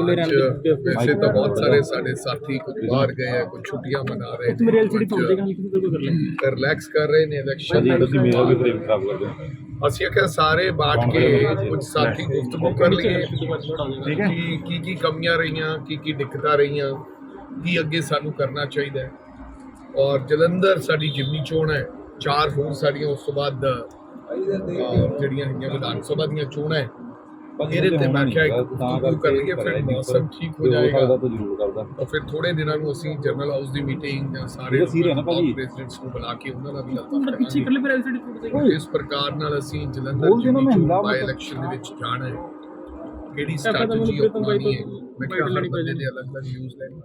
ਤੁਲੇ ਅੱਜ ਵੈਸੇ ਤਾਂ ਬਹੁਤ ਸਾਰੇ ਸਾਡੇ ਸਾਥੀ ਕੁਝ ਬਾਹਰ ਗਏ ਆ ਕੁਝ ਛੁੱਟੀਆਂ ਮਨਾ ਰਹੇ ਮੇਰੇ ਐਲਸੀਡੀ ਤੇ ਗੱਲ ਕੀਤੀ ਬਿਲਕੁਲ ਕਰ ਲੈ ਰਿਲੈਕਸ ਕਰ ਰਹੇ ਨੇ ਇਲੈਕਸ਼ਨ ਤੁਸੀਂ ਮੇਰਾ ਵੀ ਫਰੇਮ ਖਰਾਬ ਕਰਦੇ ਹੋ। ਅਸੀਂ ਆਖਿਆ ਸਾਰੇ ਬਾਤ ਕੇ ਕੁਝ ਸਾਥੀ ਗੁਫ਼ਤਗੂ ਕਰ ਲਈਏ। ਠੀਕ ਕੀ ਕੀ ਕੀ ਕਮੀਆਂ ਰਹੀਆਂ ਕੀ ਕੀ ਦਿੱਕਤਾਂ ਰਹੀਆਂ ਕੀ ਅੱਗੇ ਸਾਨੂੰ ਕਰਨਾ ਚਾਹੀਦਾ ਹੈ। ਔਰ ਜਲੰਧਰ ਸਾਡੀ ਜਿਮਨੀ ਚੋਣ ਹੈ ਚਾਰ ਹੋਰ ਸਾਡੀਆਂ ਉਸ ਤੋਂ ਬਾਅਦ ਜਿਹੜੀਆਂ ਹੈਗੀਆਂ ਵਿਧਾਨ ਸਭਾ ਦੀਆਂ ਚੋਣਾਂ ਹੈ ਇਹਦੇ ਤੇ ਮੈਂ ਕਿਹਾ ਇੱਕ ਗੁਫ਼ਤਗੂ ਕਰ ਲਈਏ ਫਿਰ ਮੌਸਮ ਠੀਕ ਹੋ ਜਾਏਗਾ। ਤਾਂ ਜ਼ਰੂਰ ਕਰਦਾ। ਔਰ ਫਿਰ ਥੋੜੇ ਦਿਨਾਂ ਨੂੰ ਅਸੀਂ ਜਨਰਲ ਹਾਊਸ ਦੀ ਮੀਟਿੰਗ ਜਾਂ ਸਾਰੇ ਇਹ ਤਾਂ serious ਨਾ ਭਾਜੀ। ਪ੍ਰੈਜ਼ੀਡੈਂਟਸ ਨੂੰ ਬੁਲਾ ਕੇ ਉਹਨਾਂ ਦਾ ਵੀ ਤੂੰ ਗੱਲਬਾਤ ਪਿੱਛੇ ਕਰ ਲੈ ਫਿਰ ਐਲਸੀਡੀ ਫੋਨ ਤੇ ਇਸ ਪ੍ਰਕਾਰ ਨਾਲ ਅਸੀਂ ਜਲੰਧਰ ਬੋਲ ਦੇਣਾ ਮੈਂ ਹਿੰਦਾ ਬਾਈ। ਇਲੈਕਸ਼ਨ ਦੇ ਵਿੱਚ ਜਾਣਾ ਹੈ। ਕਿਹੜੀ ਤਾਂ ਤਾਂ ਸਟ੍ਰੈਟਜੀ ਅਪਣਾਉਣੀ ਹੈ? ਤੋਂ ਮੈਂ ਕਿਹਾ ਹਰ ਬੰਦੇ। ਦੇ ਅਲੱਗ-ਅਲੱਗ ਨਿਊਜ਼ ਲੈਣੇ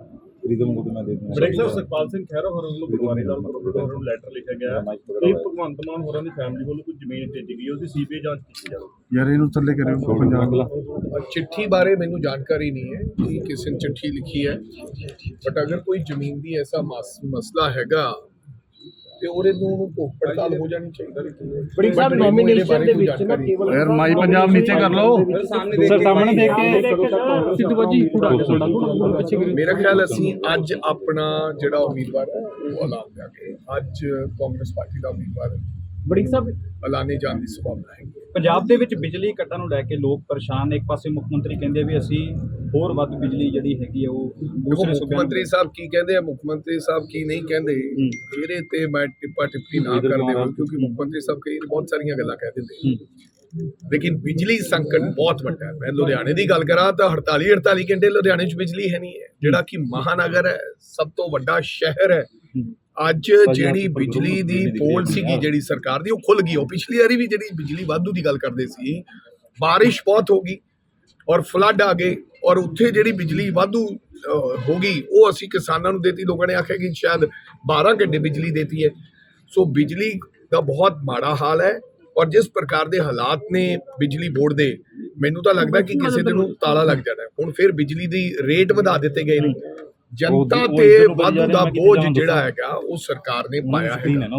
ਫਰੀਦਮ ਨੂੰ ਤਾਂ ਮੈਂ ਦੇ ਦੂੰਗਾ ਬ੍ਰੇਕ ਸਾਹਿਬ ਸੁਖਪਾਲ ਸਿੰਘ ਖਹਿਰਾ ਹੋਰਾਂ ਵੱਲੋਂ ਗੁਰਦੁਆਰੇ ਦਾ ਹੋਰਾਂ ਨੂੰ ਲੈਟਰ ਲਿਖਿਆ ਗਿਆ। ਹੈ ਕਿ ਭਗਵੰਤ ਮਾਨ ਹੋਰਾਂ ਦੀ ਫੈਮਿਲੀ ਵੱਲੋਂ ਕੋਈ ਜ਼ਮੀਨ ਭੇਜੀ ਗਈ ਉਹਦੀ ਸੀਬੀਆਈ ਜਾਂਚ ਕੀਤੀ ਜਾਵੇ। ਯਾਰ ਇਹਨੂੰ ਥੱਲੇ ਕਰਿਓ ਪੰਜਾਬ ਚਿੱਠੀ ਬਾਰੇ ਮੈਨੂੰ ਜਾਣਕਾਰੀ ਨਹੀਂ ਹੈ ਕਿ ਕਿਸੇ ਨੇ ਚਿੱਠੀ ਲਿਖੀ ਹੈ ਬਟ ਅਗਰ ਕੋਈ ਜ਼ਮੀਨ ਦੀ ਐਸਾ ਮਸ- ਮਸਲਾ ਹੈਗਾ ਤੇ ਉਹਦੇ ਨੂੰ ਭੁੱਖ ਪੜਤਾਲ ਹੋ ਜਾਣੀ ਚਾਹੀਦੀ ਹੈ। ਬੜੀ ਸਾਹਿਬ ਨੋਮੀਨੇਸ਼ਨ ਦੇ ਵਿੱਚ ਨਾ ਕੇਵਲ ਯਾਰ ਮਾਈ ਪੰਜਾਬ ਨੀਚੇ ਕਰ ਲਓ। ਸਰ ਸਾਹਮਣੇ ਦੇਖ ਕੇ ਸਿੱਧੂ ਬਾਜੀ ਥੋੜਾ ਮੇਰਾ ਖਿਆਲ ਅਸੀਂ ਅੱਜ ਆਪਣਾ ਜਿਹੜਾ ਉਮੀਦਵਾਰ ਹੈ ਉਹ ਐਲਾਨ ਕਰਾਂਗੇ ਅੱਜ ਕਾਂਗਰਸ ਪਾਰਟੀ ਦਾ ਉਮੀਦਵਾਰ ਹੈ। ਬੜੀ ਸਾਹਿਬ ਐਲਾਨੇ ਜਾਣ ਦੀ ਸੰਭਾਵਨਾ ਹੈ। ਪੰਜਾਬ ਦੇ ਵਿੱਚ ਬਿਜਲੀ ਕੱਟਾਂ ਨੂੰ ਲੈ ਕੇ ਲੋਕ ਪਰੇਸ਼ਾਨ ਨੇ। ਇੱਕ ਪਾਸੇ ਮੁੱਖ ਮੰਤਰੀ ਕਹਿੰਦੇ ਵੀ ਅਸੀਂ ਹੋਰ ਵੱਧ ਬਿਜਲੀ ਜਿਹੜੀ ਹੈਗੀ ਹੈ ਉਹ ਦੂਸਰੇ ਮੁੱਖ ਸੂਬਿਆਂ ਮੰਤਰੀ ਸਾਹਿਬ ਕੀ ਕਹਿੰਦੇ ਆ? ਮੁੱਖ ਮੰਤਰੀ ਸਾਹਿਬ ਕੀ ਨਹੀਂ ਕਹਿੰਦੇ? ਇਹਦੇ ਤੇ ਮੈਂ ਟਿੱਪਾ ਟਿੱਪਣੀ ਨਾ ਕਰਦੇ ਹਾਂ ਕਿਉਂਕਿ ਮੁੱਖ ਮੰਤਰੀ ਸਾਹਿਬ ਕਈ ਬਹੁਤ ਸਾਰੀਆਂ ਗੱਲਾਂ ਕਹਿ ਦਿੰਦੇ ਆ। ਲੇਕਿਨ ਬਿਜਲੀ ਸੰਕਟ ਬਹੁਤ ਵੱਡਾ ਹੈ। ਮੈਂ ਲੁਧਿਆਣੇ ਦੀ ਗੱਲ ਕਰਾਂ ਤਾਂ 48 48 ਘੰਟੇ ਲੁਧਿਆਣੇ 'ਚ ਬਿਜਲੀ ਹੈ ਨਹੀਂ ਹੈ। ਜਿਹੜਾ ਕਿ ਮਹਾਨਗਰ ਹੈ ਸਭ ਤੋਂ ਵੱਡਾ ਸ਼ਹਿਰ ਹੈ। ਅੱਜ ਜਿਹੜੀ ਬਿਜਲੀ ਦੀ ਪੋਲ ਸੀਗੀ ਜਿਹੜੀ ਸਰਕਾਰ ਦੀ ਉਹ ਖੁੱਲ ਗਈ। ਉਹ ਪਿਛਲੀ ਵਾਰੀ ਵੀ ਜਿਹੜੀ ਬਿਜਲੀ ਵਾਧੂ ਦੀ ਗੱਲ ਕਰਦੇ ਸੀ ਬਾਰਿਸ਼ ਬਹੁਤ ਹੋ ਗਈ। ਔਰ ਫਲੱਡ ਆ ਗਏ, ਔਰ ਉੱਥੇ ਜਿਹੜੀ ਬਿਜਲੀ ਵਾਧੂ ਹੋ ਗਈ, ਉਹ ਅਸੀਂ ਕਿਸਾਨਾਂ ਨੂੰ ਦੇਤੀ, ਲੋਕਾਂ ਨੇ ਆਖਿਆ ਕਿ ਸ਼ਾਇਦ 12 ਘੰਟੇ ਬਿਜਲੀ ਦੇਤੀ ਹੈ। ਸੋ ਬਿਜਲੀ ਦਾ ਬਹੁਤ ਮਾੜਾ ਹਾਲ ਹੈ, ਔਰ ਜਿਸ ਪ੍ਰਕਾਰ ਦੇ ਹਾਲਾਤ ਨੇ ਬਿਜਲੀ ਬੋਰਡ ਦੇ, ਮੈਨੂੰ ਤਾਂ ਲੱਗਦਾ ਕਿ ਕਿਸੇ ਦਿਨ ਨੂੰ ਤਾਲਾ ਲੱਗ ਜਾਣਾ ਹੁਣ ਫਿਰ ਬਿਜਲੀ ਦੀ ਰੇਟ ਵਧਾ ਦਿੱਤੇ ਗਏ ਨੇ। ਜਨਤਾ ਤੇ ਵਾਧੂ ਦਾ ਬੋਝ ਜਿਹੜਾ ਹੈਗਾ ਉਹ ਸਰਕਾਰ ਨੇ ਪਾਇਆ ਹੈ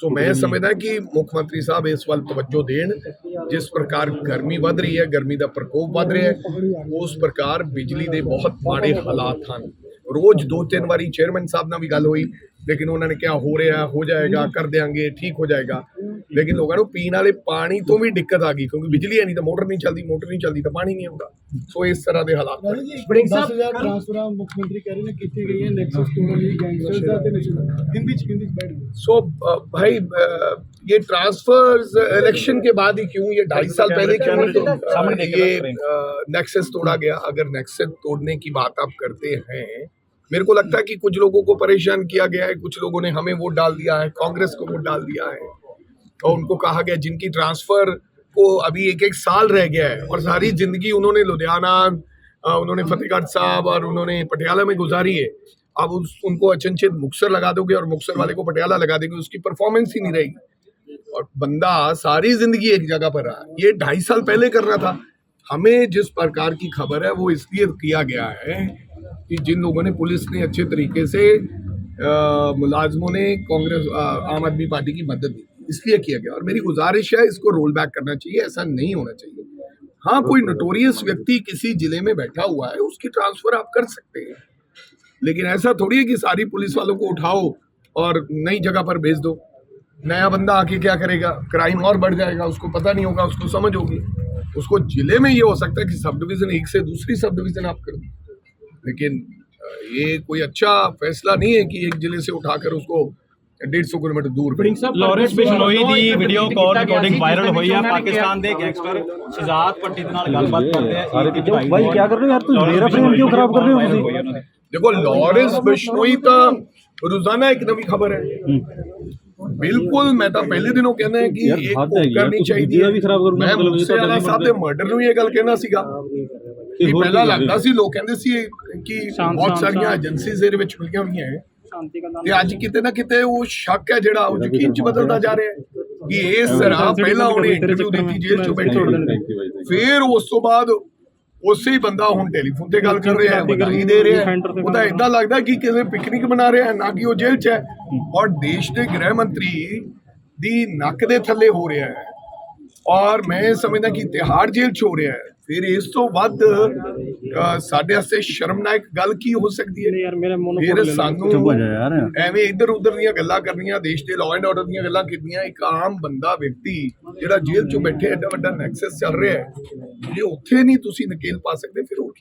ਸੋ ਮੈਂ ਸਮਝਦਾ ਕਿ ਮੁੱਖ ਮੰਤਰੀ ਸਾਹਿਬ ਇਸ ਵੱਲ ਤਵੱਜੋ ਦੇਣ ਜਿਸ ਪ੍ਰਕਾਰ ਗਰਮੀ ਵੱਧ ਰਹੀ ਹੈ ਗਰਮੀ ਦਾ ਪ੍ਰਕੋਪ ਵੱਧ ਰਿਹਾ ਹੈ ਉਸ ਪ੍ਰਕਾਰ ਬਿਜਲੀ ਦੇ ਬਹੁਤ ਮਾੜੇ ਹਾਲਾਤ ਹਨ। ਰੋਜ਼ ਦੋ ਤਿੰਨ ਵਾਰੀ ਚੇਅਰਮੈਨ ਸਾਹਿਬ ਨਾਲ ਵੀ ਗੱਲ ਹੋਈ ਲੇਕਿਨ ਉਹਨਾਂ ਨੇ ਕਿਹਾ ਹੋ ਰਿਹਾ ਹੋ ਜਾਏਗਾ ਕਰ ਦਿਆਂਗੇ ਠੀਕ ਹੋ ਜਾਏਗਾ। ਲੇਕਿਨ ਲੋਕਾਂ ਨੂੰ ਪੀਣ ਵਾਲੇ ਪਾਣੀ ਤੋਂ ਵੀ ਦਿੱਕਤ ਆ ਗਈ ਕਿਉਂਕਿ ਬਿਜਲੀ ਹੈ ਨਹੀਂ ਤਾਂ ਮੋਟਰ ਨਹੀਂ ਚੱਲਦੀ ਮੋਟਰ ਨਹੀਂ ਚੱਲਦੀ ਤਾਂ ਪਾਣੀ ਨਹੀਂ ਆਉਂਦਾ ਸੋ ਇਸ ਤਰ੍ਹਾਂ ਦੇ ਹਾਲਾਤ ਹਨ ਬੜਿੰਗ ਸਾਹਿਬ 10000 ਟ੍ਰਾਂਸਫਰਾਂ ਮੁੱਖ ਮੰਤਰੀ ਕਹਿ ਰਹੇ ਨੇ ਕੀਤੀ ਗਈ ਹੈ ਨੈਕਸਸ ਤੋੜਨ ਲਈ ਗੈਂਗਸਟਰਸ ਦਾ ਤੇ ਨਸ਼ਾ ਹਿੰਦੀ ਚ ਹਿੰਦੀ ਚ ਬੈਠ ਗਏ सो अ, भाई अ, ये ट्रांसफर्स इलेक्शन के बाद ही क्यों ये ढाई साल पहले क्यों नहीं तो, अ, सामने देख के ये नेक्सस तोड़ा गया अगर नेक्सस तोड़ने की बात आप करते हैं मेरे को लगता है कि कुछ लोगों को परेशान किया गया है कुछ लोगों ने हमें वोट डाल दिया है कांग्रेस को वोट डाल दिया है और उनको कहा गया जिनकी ट्रांसफ़र को अभी एक एक साल रह गया है और सारी ज़िंदगी उन्होंने लुधियाना उन्होंने फतेहगढ़ साहब और उन्होंने पटियाला में गुजारी है। अब उस, उनको अचनचेत मुक्सर लगा दोगे और मुक्सर वाले को पटियाला लगा दोगे उसकी परफॉर्मेंस ही नहीं रहेगी। और बंदा सारी ज़िंदगी एक जगह पर रहा। ये ढाई साल पहले करना था। हमें जिस प्रकार की खबर है वो इसलिए किया गया है कि जिन लोगों ने पुलिस ने अच्छे तरीके से मुलाजमों ने कांग्रेस आम आदमी पार्टी की मदद दी इसलिए किया गया। और मेरी गुजारिश है इसको रोल बैक करना चाहिए ऐसा नहीं होना चाहिए। हाँ कोई नोटोरियस व्यक्ति किसी ज़िले में बैठा हुआ है उसकी ट्रांसफ़र आप कर सकते हैं। लेकिन ऐसा थोड़ी है कि सारी पुलिस वालों को उठाओ और नई जगह पर भेज दो। नया बंदा आके क्या करेगा? क्राइम और बढ़ जाएगा उसको पता नहीं होगा उसको समझ होगी। उसको ज़िले में ये हो सकता है कि सब डिवीज़न एक से दूसरी सब डिवीज़न आप कर। दो लेकिन ये कोई अच्छा फैसला नहीं है कि एक ज़िले से उठाकर उसको 150 ਕਿਲੋਮੀਟਰ ਦੂਰ ਲਾਰੈਂਸ ਬਿਸ਼ਨੋਈ ਦੀ ਵੀਡੀਓ ਕਾਲ ਰਿਕਾਰਡਿੰਗ ਵਾਇਰਲ ਹੋਈ ਹੈ ਪਾਕਿਸਤਾਨ ਦੇ ਗੈਂਗਸਟਰ ਸ਼ਹਜ਼ਾਦ ਪੱਟੀ ਦੇ ਨਾਲ ਗੱਲਬਾਤ ਕਰਦੇ ਆ ਸਾਰੇ ਭਾਈ ਕੀ ਕਰ ਰਹੇ ਹੋ ਯਾਰ ਤੂੰ ਮੇਰਾ ਫਰੇਮ ਕਿਉਂ ਖਰਾਬ ਕਰ ਰਹੇ ਹੋ ਤੁਸੀਂ? ਦੇਖੋ ਲਾਰੈਂਸ ਬਿਸ਼ਨੋਈ ਤਾਂ ਰੋਜ਼ਾਨਾ ਇੱਕ ਨਵੀਂ ਖਬਰ ਹੈ। ਬਿਲਕੁਲ ਮੈਂ ਤਾਂ ਪਹਿਲੇ ਦਿਨੋਂ ਕਹਿੰਦਾ ਕਿ ਇਹ ਕਰਨੀ ਚਾਹੀਦੀ ਹੈ ਵੀ ਖਰਾਬ ਕਰੂੰਗਾ ਮੈਂ ਮੁੱਸੇ ਵਾਲਾ ਸਾਹਿਬ ਦੇ ਮਰਡਰ ਨੂੰ ਇਹ ਗੱਲ ਕਹਿਣਾ ਸੀਗਾ ਕਿ ਪਹਿਲਾਂ ਲੱਗਦਾ ਸੀ ਲੋਕ ਕਹਿੰਦੇ ਸੀ ਕਿ ਬਹੁਤ ਸਾਰੀਆਂ ਏਜੰਸੀਜ਼ ਇਹਦੇ ਵਿੱਚ ਮਿਲੀਆਂ ਹੋਈਆਂ ਹੈ। ਸ਼ਾਂਤੀ ਕਰਨਾ ਤੇ ਅੱਜ ਕਿਤੇ ਨਾ ਕਿਤੇ ਉਹ ਸ਼ੱਕ ਹੈ ਜਿਹੜਾ ਉਹ ਯਕੀਨ ਚ ਬਦਲਦਾ ਜਾ ਰਿਹਾ ਹੈ ਕਿ ਇਸ ਤਰ੍ਹਾਂ ਪਹਿਲਾਂ ਉਹਨੇ ਇੰਟਰਵਿਊ ਦਿੱਤੀ ਜੇਲ੍ਹ ਚੋਂ ਬੈਠੇ ਫਿਰ ਉਸ ਤੋਂ ਬਾਅਦ ਉਸੇ ਹੀ ਬੰਦਾ ਹੁਣ ਟੈਲੀਫੋਨ ਤੇ ਗੱਲ ਕਰ ਰਿਹਾ ਹੈ ਵਧਾਈ ਦੇ ਰਿਹਾ ਹੈ। ਉਹ ਤਾਂ ਇਦਾਂ ਲੱਗਦਾ ਕਿ ਕਿਸੇ ਪਿਕਨਿਕ ਮਨਾ ਰਿਹਾ ਹੈ ਨਾ ਕਿ ਉਹ ਜੇਲ੍ਹ 'ਚ ਹੈ। ਔਰ ਦੇਸ਼ ਦੇ ਗ੍ਰਹਿ ਮੰਤਰੀ ਦੀ ਨੱਕ ਦੇ ਥੱਲੇ ਹੋ ਰਿਹਾ ਹੈ। ਔਰ ਮੈਂ ਸਮਝਦਾ ਕਿ ਤਿਹਾੜ ਜੇਲ੍ਹ 'ਚ ਹੋ ਰਿਹਾ ਹੈ। ਫਿਰ ਇਸ ਤੋਂ ਵੱਧ ਸਾਡੇ ਵਾਸਤੇ ਸ਼ਰਮਨਾਇਕ ਗੱਲ ਕੀ ਹੋ ਸਕਦੀ ਹੈ? ਯਾਰ ਮੇਰੇ ਮੋਨੋ ਫਿਰ ਸਾਨੂੰ ਚੁੱਪ ਹੋ ਜਾ ਯਾਰ। ਐਵੇਂ ਇੱਧਰ ਉੱਧਰ ਦੀਆਂ ਗੱਲਾਂ ਕਰਨੀਆਂ ਦੇਸ਼ ਦੇ ਲਾਅ ਐਂਡ ਆਰਡਰ ਦੀਆਂ ਗੱਲਾਂ ਕੀਤੀਆਂ ਇੱਕ ਆਮ ਬੰਦਾ ਵਿਅਕਤੀ ਜਿਹੜਾ ਜੇਲ੍ਹ 'ਚੋਂ ਬੈਠੇ ਐਡਾ ਵੱਡਾ ਨੈਕਸਸ ਚੱਲ ਰਿਹਾ ਹੈ ਜੇ ਉੱਥੇ ਨਹੀਂ ਤੁਸੀਂ ਨਕੇਲ ਪਾ ਸਕਦੇ ਫਿਰ ਹੋਰ ਕੀ